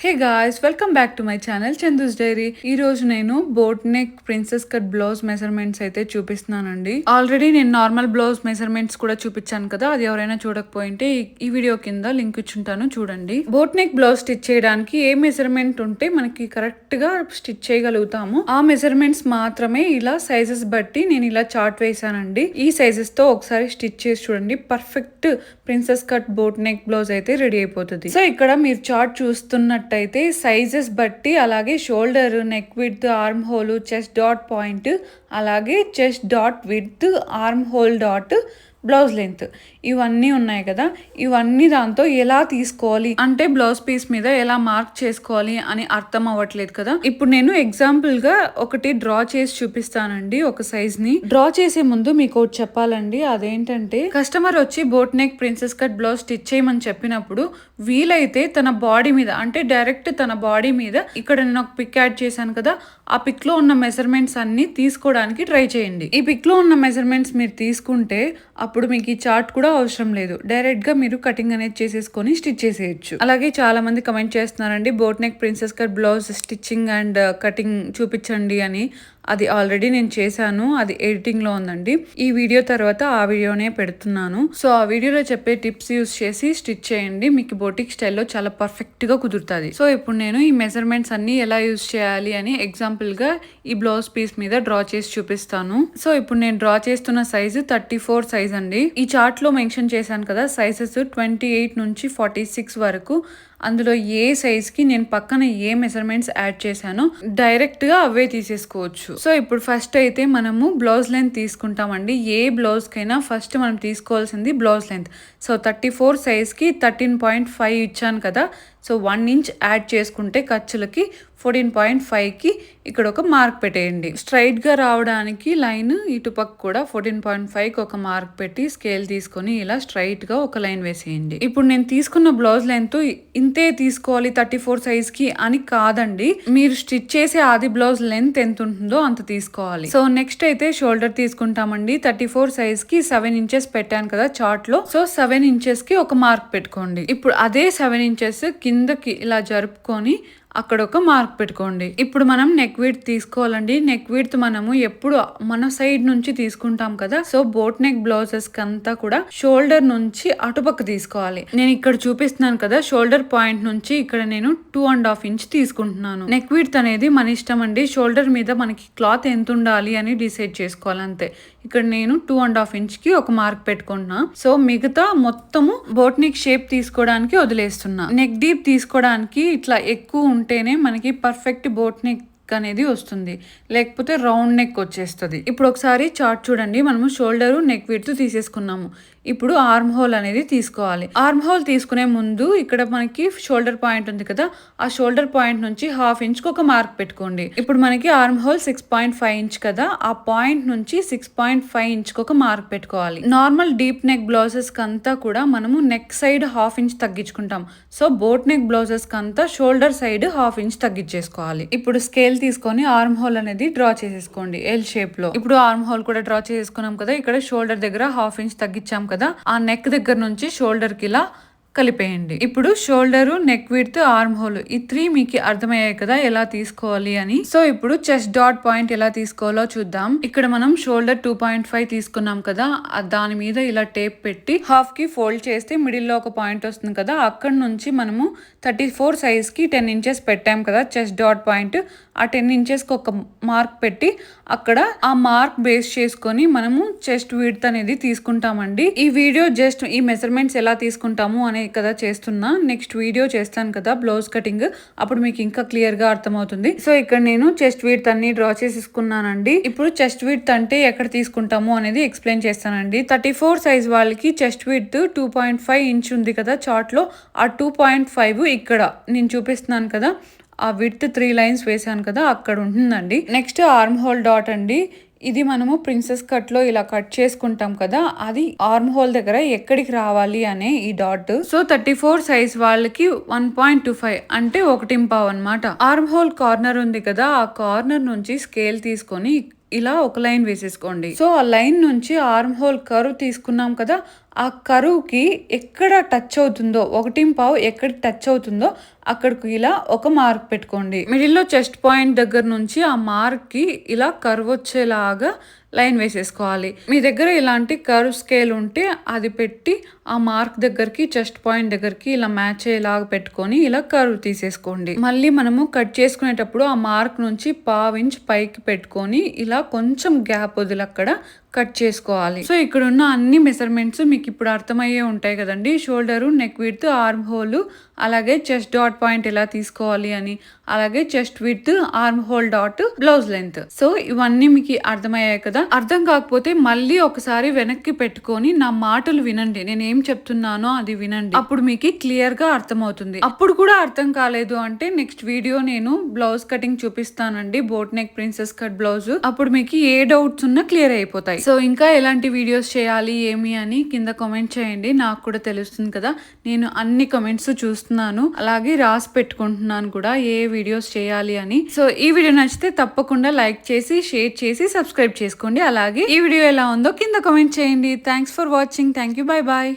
Hey guys welcome back to my channel Chandu's diary ఈ రోజు నేను boat neck princess cut blouse measurements అయితే చూపిస్తున్నానండి. ఆల్రెడీ నేను నార్మల్ బ్లౌజ్ మెజర్మెంట్స్ కూడా చూపించాను కదా అది ఎవరైనా చూడకపోయింటే ఈ- వీడియో కింద లింక్ ఇచ్చుంటాను చూడండి. బోట్ నెక్ బ్లౌజ్ స్టిచ్ చేయడానికి ఏ మెజర్మెంట్ ఉంటే మనకి కరెక్ట్గా స్టిచ్ చేయగలుగుతాము. ఆ మెజర్మెంట్స్ మాత్రమే ఇలా సైజెస్ బట్టి నేను ఇలా చార్ట్ వేసానండి ఈ సైజెస్తో ఒకసారి స్టిచ్ చేసి చూడండి perfect princess cut boat neck blouse అయితే రెడీ అయిపోతుంది. సో ఇక్కడ మీరు చార్ట్ చూస్తున్నట్టు చూసుకున్నట్టయితే సైజెస్ బట్టి అలాగే shoulder neck width arm hole chest dot point అలాగే chest dot with arm hole dot blouse length. ఇవన్నీ ఉన్నాయి కదా. ఇవన్నీ దాంతో ఎలా తీసుకోవాలి? అంటే బ్లౌజ్ పీస్ మీద ఎలా మార్క్ చేసుకోవాలి అని అర్థం అవ్వట్లేదు కదా. ఇప్పుడు నేను ఎగ్జాంపుల్గా ఒకటి డ్రా చేసి చూపిస్తానండి ఒక సైజ్ని. డ్రా చేసే ముందు మీకు ఒకటి చెప్పాలండి. అదేంటంటే కస్టమర్ వచ్చి boat neck princess cut blouse stitch చేయమని చెప్పినప్పుడు వీలైతే తన బాడీ మీద అంటే డైరెక్ట్ తన బాడీ మీద ఇక్కడ నేను ఒక పిక్ యాడ్ చేశాను కదా. ఆ పిక్లో ఉన్న మెజర్మెంట్స్ అన్ని తీసుకోవడానికి ట్రై చేయండి. ఈ పిక్లో ఉన్న మెజర్మెంట్స్ మీరు తీసుకుంటే అప్పుడు మీకు ఈ చార్ట్ కూడా అవసరం లేదు. డైరెక్ట్గా మీరు కటింగ్ అనేది చేసేసుకొని స్టిచ్ చేసేయచ్చు. అలాగే చాలా మంది కమెంట్ చేస్తున్నారండి boat neck princess cut blouse stitching and cutting చూపించండి అని. అది ఆల్రెడీ నేను చేశాను అది ఎడిటింగ్లో ఉందండి. ఈ వీడియో తర్వాత ఆ వీడియోనే పెడుతున్నాను. సో ఆ వీడియోలో చెప్పే టిప్స్ యూస్ చేసి స్టిచ్ చేయండి. మీకు బోటిక్ స్టైల్లో చాలా పర్ఫెక్ట్గా కుదురుతుంది. సో ఇప్పుడు నేను ఈ మెజర్మెంట్స్ అన్ని ఎలా యూస్ చేయాలి అని ఎగ్జాంపుల్గా ఈ బ్లౌజ్ పీస్ మీద డ్రా చేసి చూపిస్తాను. సో ఇప్పుడు నేను డ్రా చేస్తున్న సైజు థర్టీ ఫోర్ సైజ్ అండి. ఈ చార్ట్లో మెన్షన్ చేశాను కదా సైజెస్ ట్వంటీ ఎయిట్ నుంచి ఫార్టీ సిక్స్ వరకు. అందులో ఏ సైజ్కి నేను పక్కన ఏ మెజర్మెంట్స్ యాడ్ చేశానో డైరెక్ట్గా అవే తీసేసుకోవచ్చు. సో ఇప్పుడు ఫస్ట్ అయితే మనము బ్లౌజ్ లెంత్ తీసుకుంటామండి. ఏ బ్లౌజ్కైనా ఫస్ట్ మనం తీసుకోవాల్సింది blouse length so thirty four సైజ్కి thirteen point five ఇచ్చాను కదా. సో వన్ ఇంచ్ యాడ్ చేసుకుంటే ఖర్చులకి ఫోర్టీన్ పాయింట్ ఫైవ్కి ఇక్కడ ఒక మార్క్ పెట్టేయండి. స్ట్రైట్గా రావడానికి లైన్ ఇటుపక్క కూడా ఫోర్టీన్ పాయింట్ ఫైవ్కి ఒక మార్క్ పెట్టి స్కేల్ తీసుకొని ఇలా స్ట్రైట్గా ఒక లైన్ వేసేయండి. ఇప్పుడు నేను తీసుకున్న బ్లౌజ్ లెంత్ ఇంతే తీసుకోవాలి థర్టీ ఫోర్ సైజ్కి అని కాదండి. మీరు స్టిచ్ చేసే ఆది బ్లౌజ్ లెంత్ ఎంత ఉంటుందో అంత తీసుకోవాలి. సో నెక్స్ట్ అయితే షోల్డర్ తీసుకుంటామండి. థర్టీ ఫోర్ సైజ్కి సెవెన్ ఇంచెస్ పెట్టాను కదా చార్ట్లో. సో సెవెన్ ఇంచెస్కి ఒక మార్క్ పెట్టుకోండి. ఇప్పుడు అదే సెవెన్ ఇంచెస్ కింద కిందకి ఇలా జరుపుకొని అక్కడ ఒక మార్క్ పెట్టుకోండి. ఇప్పుడు మనం నెక్ విడ్త్ తీసుకోవాలండి. నెక్ విడ్త్ మనము ఎప్పుడు మన సైడ్ నుంచి తీసుకుంటాం కదా. సో బోట్ నెక్ బ్లౌజెస్ అంతా కూడా షోల్డర్ నుంచి అటుపక్క తీసుకోవాలి. నేను ఇక్కడ చూపిస్తున్నాను కదా షోల్డర్ పాయింట్ నుంచి ఇక్కడ నేను టూ అండ్ హాఫ్ ఇంచ్ తీసుకుంటున్నాను. నెక్ విడ్త్ అనేది మన ఇష్టం అండి. షోల్డర్ మీద మనకి క్లాత్ ఎంత ఉండాలి అని డిసైడ్ చేసుకోవాలి అంతే ఇక్కడ నేను టూ అండ్ హాఫ్ ఇంచ్కి ఒక మార్క్ పెట్టుకుంటున్నా సో మిగతా మొత్తము బోట్ నెక్ షేప్ తీసుకోవడానికి వదిలేస్తున్నా. నెక్ డీప్ తీసుకోవడానికి ఇట్లా ఎక్కువ ఉంటేనే మనకి పర్ఫెక్ట్ బోట్ నెక్ నెక్ అనేది వస్తుంది. లేకపోతే రౌండ్ నెక్ వచ్చేస్తుంది. ఇప్పుడు ఒకసారి చార్ట్ చూడండి. మనము షోల్డర్ నెక్ విడ్త్ తీసేసుకున్నాము. ఇప్పుడు ఆర్మ్ హోల్ అనేది తీసుకోవాలి. ఆర్మ్ హోల్ తీసుకునే ముందు ఇక్కడ మనకి షోల్డర్ పాయింట్ ఉంది కదా. ఆ షోల్డర్ పాయింట్ నుంచి హాఫ్ ఇంచ్కి ఒక మార్క్ పెట్టుకోండి. ఇప్పుడు మనకి arm hole six point five inch కదా. ఆ పాయింట్ నుంచి సిక్స్ పాయింట్ ఫైవ్ ఇంచ్ ఒక మార్క్ పెట్టుకోవాలి. నార్మల్ డీప్ నెక్ బ్లౌజెస్ కంతా కూడా మనము నెక్ సైడ్ హాఫ్ ఇంచ్ తగ్గించుకుంటాం. సో బోట్ నెక్ బ్లౌజెస్ కంతా షోల్డర్ సైడ్ హాఫ్ ఇంచ్ తగ్గించేసుకోవాలి. ఇప్పుడు స్కేల్ తీసుకొని ఆర్మ్ హోల్ అనేది డ్రా చేసేసుకోండి. ఎల్ షేప్లో. ఇప్పుడు ఆర్మ్ హోల్ కూడా డ్రా చేసేసుకున్నాం కదా ఇక్కడ షోల్డర్ దగ్గర హాఫ్ ఇంచ్ తగ్గించాం కదా ఆ నెక్ దగ్గర నుంచి షోల్డర్కి ఇలా కలిపేయండి. ఇప్పుడు shoulder neck width arm hole ఈ త్రీ మీకు అర్థమయ్యాయి కదా ఎలా తీసుకోవాలి అని. సో ఇప్పుడు చెస్ట్ డాట్ పాయింట్ ఎలా తీసుకోవాలో చూద్దాం. ఇక్కడ మనం షోల్డర్ టూ పాయింట్ ఫైవ్ తీసుకున్నాం కదా దాని మీద ఇలా టేప్ పెట్టి హాఫ్కి ఫోల్డ్ చేస్తే మిడిల్లో ఒక పాయింట్ వస్తుంది కదా అక్కడ నుంచి మనము థర్టీ ఫోర్ సైజ్కి టెన్ ఇంచెస్ పెట్టాం కదా చెస్ట్ డాట్ పాయింట్ ఆ టెన్ ఇంచెస్కి ఒక మార్క్ పెట్టి అక్కడ ఆ మార్క్ బేస్ చేసుకొని మనము చెస్ట్ విడ్త్ అనేది తీసుకుంటామండి. ఈ వీడియో జస్ట్ ఈ మెజర్మెంట్స్ ఎలా తీసుకుంటాము అనే కదా చేస్తున్నా. నెక్స్ట్ వీడియో చేస్తాను కదా బ్లౌజ్ కటింగ్. అప్పుడు మీకు ఇంకా క్లియర్గా అర్థమవుతుంది. సో ఇక్కడ నేను చెస్ట్ విడ్త్ అన్ని డ్రా చేసేసుకున్నానండి. ఇప్పుడు చెస్ట్ విడ్త్ అంటే ఎక్కడ తీసుకుంటాము అనేది ఎక్స్ప్లెయిన్ చేస్తానండి. థర్టీ ఫోర్ సైజ్ వాళ్ళకి chest width two point five inch ఉంది కదా చార్ట్లో ఆ టూ పాయింట్ ఫైవ్ ఇక్కడ నేను చూపిస్తున్నాను కదా. ఆ విత్ త్రీ లైన్స్ వేసాను కదా అక్కడ ఉంటుందండి. నెక్స్ట్ ఆర్మ్ హోల్ డాట్ అండి. ఇది మనము ప్రిన్సెస్ కట్లో ఇలా కట్ చేసుకుంటాం కదా అది ఆర్మ్ హోల్ దగ్గర ఎక్కడికి రావాలి అనే ఈ dot. So thirty four size వాళ్ళకి వన్ పాయింట్ టూ ఫైవ్ అంటే ఒకటి పావు అనమాట ఆర్మ్ హోల్ కార్నర్ ఉంది కదా ఆ కార్నర్ నుంచి స్కేల్ తీసుకొని ఇలా ఒక లైన్ వేసేసుకోండి. సో ఆ లైన్ నుంచి ఆర్మ్ హోల్ కరువు తీసుకున్నాం కదా ఆ కరువుకి ఎక్కడ టచ్ అవుతుందో ఒకటి పావు ఎక్కడ టచ్ అవుతుందో అక్కడికి ఇలా ఒక మార్క్ పెట్టుకోండి. మిడిల్లో చెస్ట్ పాయింట్ దగ్గర నుంచి ఆ మార్క్కి ఇలా కర్వ్ వచ్చేలాగా లైన్ వేసేసుకోవాలి. మీ దగ్గర ఇలాంటి కర్వ్ స్కేల్ ఉంటే అది పెట్టి ఆ మార్క్ దగ్గరికి చెస్ట్ పాయింట్ దగ్గరికి ఇలా మ్యాచ్ అయ్యేలాగా పెట్టుకొని ఇలా కర్వ్ తీసేసుకోండి. మళ్ళీ మనము కట్ చేసుకునేటప్పుడు ఆ మార్క్ నుంచి పావు ఇంచ్ పైకి పెట్టుకొని ఇలా కొంచెం గ్యాప్ వదిలి అక్కడ కట్ చేసుకోవాలి. సో ఇక్కడ ఉన్న అన్ని మెజర్మెంట్స్ మీకు ఇప్పుడు అర్థమయ్యే ఉంటాయి కదండి. Shoulder neck width arm hole అలాగే చెస్ట్ డాట్ పాయింట్ ఎలా తీసుకోవాలి అని అలాగే chest with arm hole dot blouse length so ఇవన్నీ మీకు అర్థమయ్యాయి కదా? అర్థం కాకపోతే మళ్ళీ ఒకసారి వెనక్కి పెట్టుకొని నా మాటలు వినండి. నేను ఏం చెప్తున్నానో అది వినండి. అప్పుడు మీకు క్లియర్గా అర్థమవుతుంది. అప్పుడు కూడా అర్థం కాలేదు అంటే నెక్స్ట్ వీడియో నేను బ్లౌజ్ కటింగ్ చూపిస్తానండి. Boat neck princess cut blouse అప్పుడు మీకు ఏ డౌట్స్ ఉన్నా క్లియర్ అయిపోతాయి. సో ఇంకా ఎలాంటి వీడియోస్ చేయాలి ఏమి అని కింద కామెంట్ చేయండి. నాకు కూడా తెలుస్తుంది కదా. నేను అన్ని కమెంట్స్ చూస్తున్నాను. అలాగే రాసి పెట్టుకుంటున్నాను కూడా. ఏ వీడియోస్ చేయాలి అని. సో ఈ వీడియో నచ్చితే తప్పకుండా లైక్ చేసి షేర్ చేసి సబ్స్క్రైబ్ చేసుకోండి. అలాగే ఈ వీడియో ఎలా ఉందో కింద కామెంట్ చేయండి. Thanks for watching thank you bye bye